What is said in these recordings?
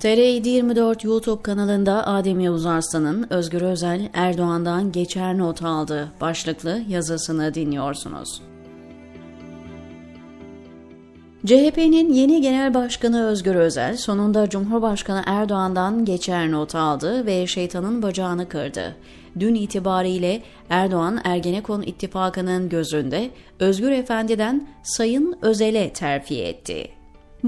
TR 24 YouTube kanalında Adem Yavuz Arslan'ın Özgür Özel Erdoğan'dan geçer not aldı başlıklı yazısını dinliyorsunuz. CHP'nin yeni genel başkanı Özgür Özel sonunda Cumhurbaşkanı Erdoğan'dan geçer not aldı ve şeytanın bacağını kırdı. Dün itibariyle Erdoğan Ergenekon ittifakının gözünde Özgür Efendi'den Sayın Özel'e terfi etti.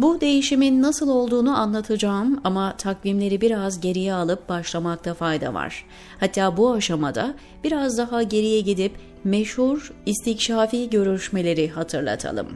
Bu değişimin nasıl olduğunu anlatacağım ama takvimleri biraz geriye alıp başlamakta fayda var. Hatta bu aşamada biraz daha geriye gidip meşhur istikşafi görüşmeleri hatırlatalım.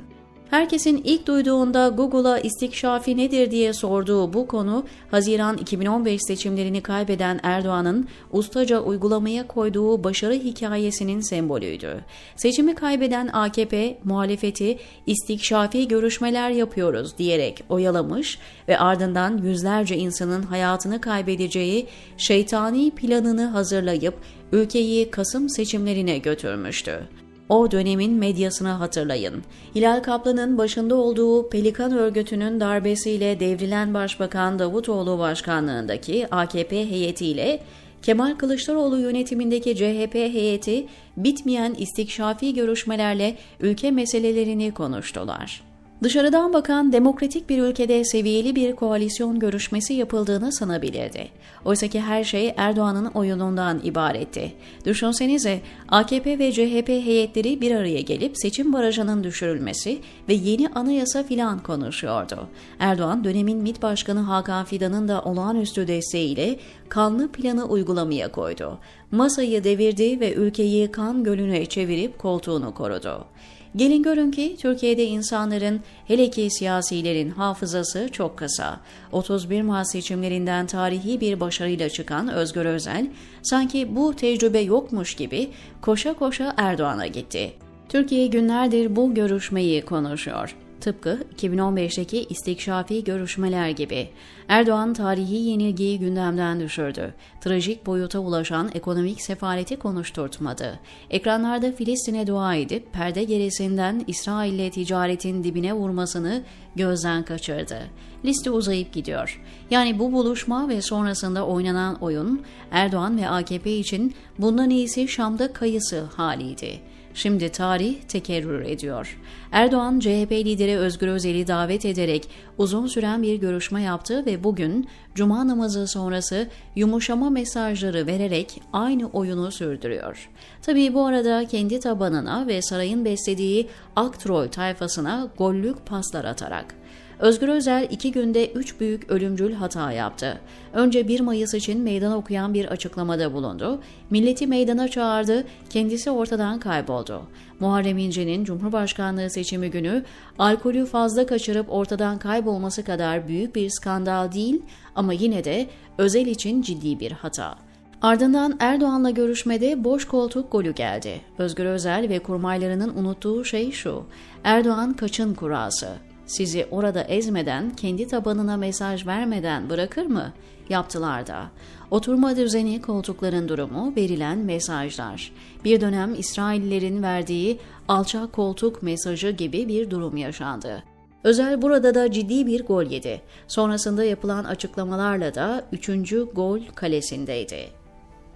Herkesin ilk duyduğunda Google'a istikşafi nedir diye sorduğu bu konu, Haziran 2015 seçimlerini kaybeden Erdoğan'ın ustaca uygulamaya koyduğu başarı hikayesinin sembolüydü. Seçimi kaybeden AKP, muhalefeti istikşafi görüşmeler yapıyoruz diyerek oyalamış ve ardından yüzlerce insanın hayatını kaybedeceği şeytani planını hazırlayıp ülkeyi Kasım seçimlerine götürmüştü. O dönemin medyasını hatırlayın. Hilal Kaplan'ın başında olduğu Pelikan örgütünün darbesiyle devrilen Başbakan Davutoğlu başkanlığındaki AKP heyetiyle Kemal Kılıçdaroğlu yönetimindeki CHP heyeti bitmeyen istikşafi görüşmelerle ülke meselelerini konuştular. Dışarıdan bakan demokratik bir ülkede seviyeli bir koalisyon görüşmesi yapıldığını sanabilirdi. Oysa ki her şey Erdoğan'ın oyunundan ibaretti. Düşünsenize AKP ve CHP heyetleri bir araya gelip seçim barajının düşürülmesi ve yeni anayasa filan konuşuyordu. Erdoğan dönemin MİT Başkanı Hakan Fidan'ın da olağanüstü desteğiyle kanlı planı uygulamaya koydu. Masayı devirdi ve ülkeyi kan gölüne çevirip koltuğunu korudu. Gelin görün ki Türkiye'de insanların hele ki siyasilerin hafızası çok kısa. 31 Mart seçimlerinden tarihi bir başarıyla çıkan Özgür Özel sanki bu tecrübe yokmuş gibi koşa koşa Erdoğan'a gitti. Türkiye günlerdir bu görüşmeyi konuşuyor. Tıpkı 2015'teki istikşafi görüşmeler gibi. Erdoğan tarihi yenilgiyi gündemden düşürdü. Trajik boyuta ulaşan ekonomik sefaleti konuşturtmadı. Ekranlarda Filistin'e dua edip perde gerisinden İsrail'le ticaretin dibine vurmasını gözden kaçırdı. Liste uzayıp gidiyor. Yani bu buluşma ve sonrasında oynanan oyun Erdoğan ve AKP için bundan iyisi Şam'da kayısı haliydi. Şimdi tarih tekerrür ediyor. Erdoğan, CHP lideri Özgür Özel'i davet ederek uzun süren bir görüşme yaptı ve bugün Cuma namazı sonrası yumuşama mesajları vererek aynı oyunu sürdürüyor. Tabii bu arada kendi tabanına ve sarayın beslediği Aktroy tayfasına gollük paslar atarak. Özgür Özel iki günde üç büyük ölümcül hata yaptı. Önce 1 Mayıs için meydan okuyan bir açıklamada bulundu. Milleti meydana çağırdı, kendisi ortadan kayboldu. Muharrem İnce'nin Cumhurbaşkanlığı seçimi günü alkolü fazla kaçırıp ortadan kaybolması kadar büyük bir skandal değil ama yine de Özel için ciddi bir hata. Ardından Erdoğan'la görüşmede boş koltuk golü geldi. Özgür Özel ve kurmaylarının unuttuğu şey şu. Erdoğan kaçın kurası sizi orada ezmeden, kendi tabanına mesaj vermeden bırakır mı? Yaptılar da. Oturma düzeni, koltukların durumu, verilen mesajlar. Bir dönem İsraillerin verdiği alçak koltuk mesajı gibi bir durum yaşandı. Özel burada da ciddi bir gol yedi. Sonrasında yapılan açıklamalarla da üçüncü gol kalesindeydi.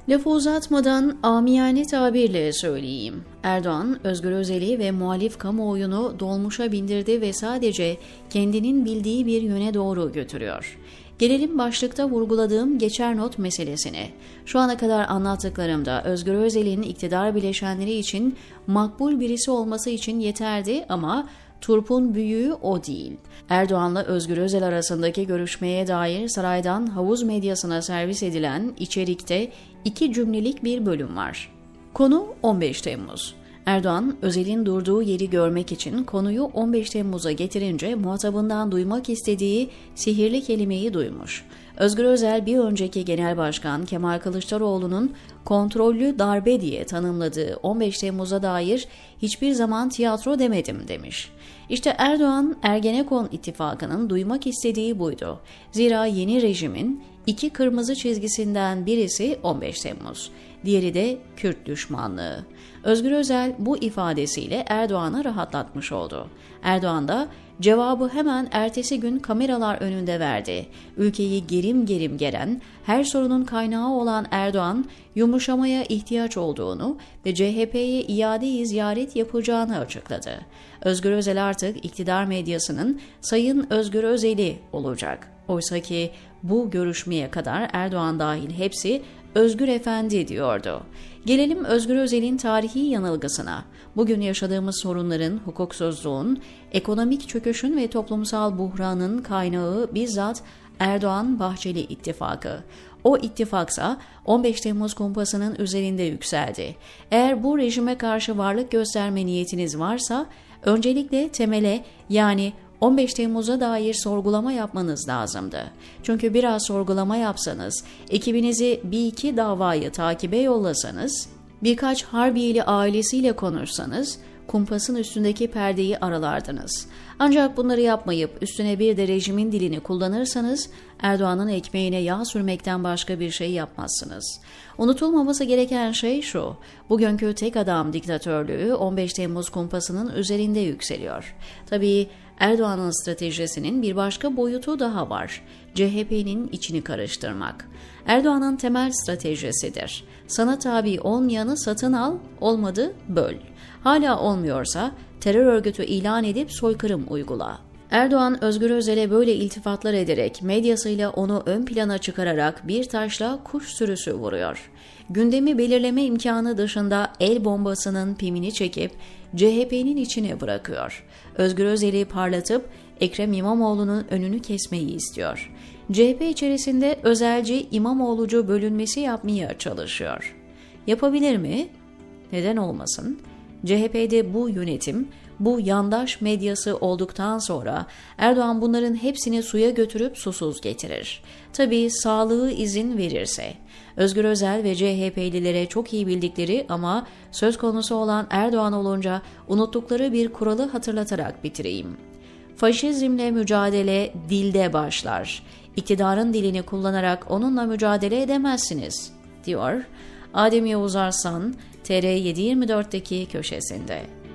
Lafı uzatmadan amiyane tabirle söyleyeyim. Erdoğan, Özgür Özel'i ve muhalif kamuoyunu dolmuşa bindirdi ve sadece kendinin bildiği bir yöne doğru götürüyor. Gelelim başlıkta vurguladığım geçer not meselesine. Şu ana kadar anlattıklarımda Özgür Özel'in iktidar bileşenleri için makbul birisi olması için yeterdi ama Turp'un büyüğü o değil. Erdoğan'la Özgür Özel arasındaki görüşmeye dair saraydan havuz medyasına servis edilen içerikte iki cümlelik bir bölüm var. Konu 15 Temmuz. Erdoğan, Özel'in durduğu yeri görmek için konuyu 15 Temmuz'a getirince muhatabından duymak istediği sihirli kelimeyi duymuş. Özgür Özel bir önceki Genel Başkan Kemal Kılıçdaroğlu'nun kontrollü darbe diye tanımladığı 15 Temmuz'a dair hiçbir zaman tiyatro demedim demiş. İşte Erdoğan Ergenekon ittifakının duymak istediği buydu. Zira yeni rejimin iki kırmızı çizgisinden birisi 15 Temmuz, diğeri de Kürt düşmanlığı. Özgür Özel bu ifadesiyle Erdoğan'ı rahatlatmış oldu. Erdoğan da cevabı hemen ertesi gün kameralar önünde verdi. Ülkeyi gerim gerim gelen, her sorunun kaynağı olan Erdoğan, yumuşamaya ihtiyaç olduğunu ve CHP'ye iade ziyaret yapacağını açıkladı. Özgür Özel artık iktidar medyasının Sayın Özgür Özel'i olacak. Oysa ki bu görüşmeye kadar Erdoğan dahil hepsi Özgür Efendi diyordu. Gelelim Özgür Özel'in tarihi yanılgısına. Bugün yaşadığımız sorunların, hukuksuzluğun, ekonomik çöküşün ve toplumsal buhranın kaynağı bizzat Erdoğan-Bahçeli ittifakı. O ittifaksa 15 Temmuz kumpasının üzerinde yükseldi. Eğer bu rejime karşı varlık gösterme niyetiniz varsa öncelikle temele yani 15 Temmuz'a dair sorgulama yapmanız lazımdı. Çünkü biraz sorgulama yapsanız, ekibinizi bir iki davayı takibe yollasanız, birkaç Harbiyeli ailesiyle konuşsanız, kumpasın üstündeki perdeyi aralardınız. Ancak bunları yapmayıp üstüne bir de rejimin dilini kullanırsanız Erdoğan'ın ekmeğine yağ sürmekten başka bir şey yapmazsınız. Unutulmaması gereken şey şu, bugünkü tek adam diktatörlüğü 15 Temmuz kumpasının üzerinde yükseliyor. Tabii Erdoğan'ın stratejisinin bir başka boyutu daha var. CHP'nin içini karıştırmak. Erdoğan'ın temel stratejisidir. Sana tabi olmayanı satın al, olmadı böl. Hala olmuyorsa terör örgütü ilan edip soykırım uygula. Erdoğan Özgür Özel'e böyle iltifatlar ederek medyasıyla onu ön plana çıkararak bir taşla kuş sürüsü vuruyor. Gündemi belirleme imkanı dışında el bombasının pimini çekip CHP'nin içine bırakıyor. Özgür Özel'i parlatıp Ekrem İmamoğlu'nun önünü kesmeyi istiyor. CHP içerisinde özelci İmamoğlucu bölünmesi yapmaya çalışıyor. Yapabilir mi? Neden olmasın? CHP'de bu yönetim, bu yandaş medyası olduktan sonra Erdoğan bunların hepsini suya götürüp susuz getirir. Tabii sağlığı izin verirse. Özgür Özel ve CHP'lilere çok iyi bildikleri ama söz konusu olan Erdoğan olunca unuttukları bir kuralı hatırlatarak bitireyim. Faşizmle mücadele dilde başlar. İktidarın dilini kullanarak onunla mücadele edemezsiniz, diyor Adem Yavuz Arslan, TR724'deki köşesinde.